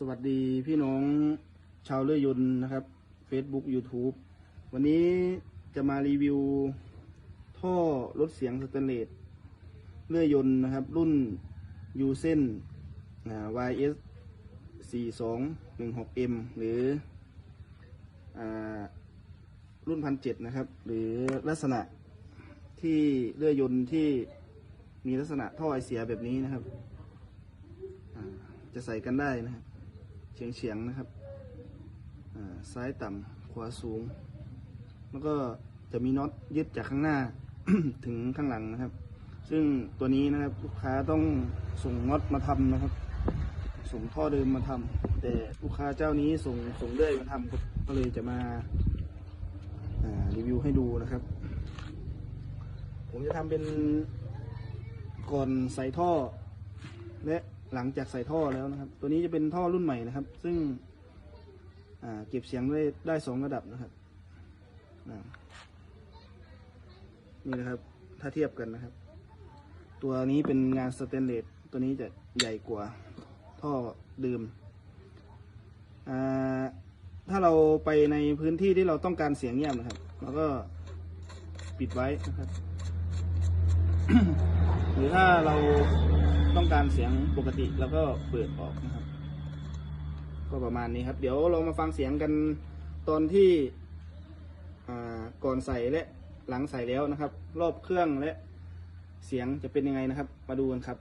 สวัสดีพี่น้องชาวเลื่อยยนต์นะครับ Facebook YouTube วันนี้จะมารีวิว ท่อลดเสียงสแตนเลสเลื่อยยนต์นะครับ รุ่นยูเซน YS 4216M หรืออรุ่นพันเจ็ดนะครับ หรือลักษณะที่เลื่อยยนต์ที่มีลักษณะท่อไอเสียแบบนี้นะครับ จะใส่กันได้นะครับ เฉียงเฉียงๆนะครับซ้ายต่ำขวาสูง แล้วก็จะมีน็อตยึดจากข้างหน้าถึงข้างหลังนะครับ ซึ่งตัวนี้นะครับลูกค้าต้องส่งน็อตมาทำนะครับ ส่งท่อเดิมมาทำแต่ลูกค้าเจ้านี้ส่งส่งเลื่อยมาทำก็เลยจะมาารีวิวให้ดูนะครับ ผมจะทำเป็นก่อนใส่ท่อและ หลังจากใส่ท่อแล้วนะครับ ตัวนี้จะเป็นท่อรุ่นใหม่นะครับ ซึ่งเก็บเสียงได้ได้สองระดับนะครับนี่นะครับ ถ้าเทียบกันนะครับ ตัวนี้เป็นงานสเตนเลสตัวนี้จะใหญ่กว่าท่อเดิมอ่าถ้าเราไปในพื้นที่ที่เราต้องการเสียงเงียบนะครับเราก็ปิดไว้นะครับ หรือถ้าเรา ต้องการเสียงปกติแล้วก็เปิดออกนะครับ ก็ประมาณนี้ครับ เดี๋ยวเรามาฟังเสียงกันตอนที่ก่อนใส่และหลังใส่แล้วนะครับ รอบเครื่องและเสียงจะเป็นยังไงนะครับ มาดูกันครับ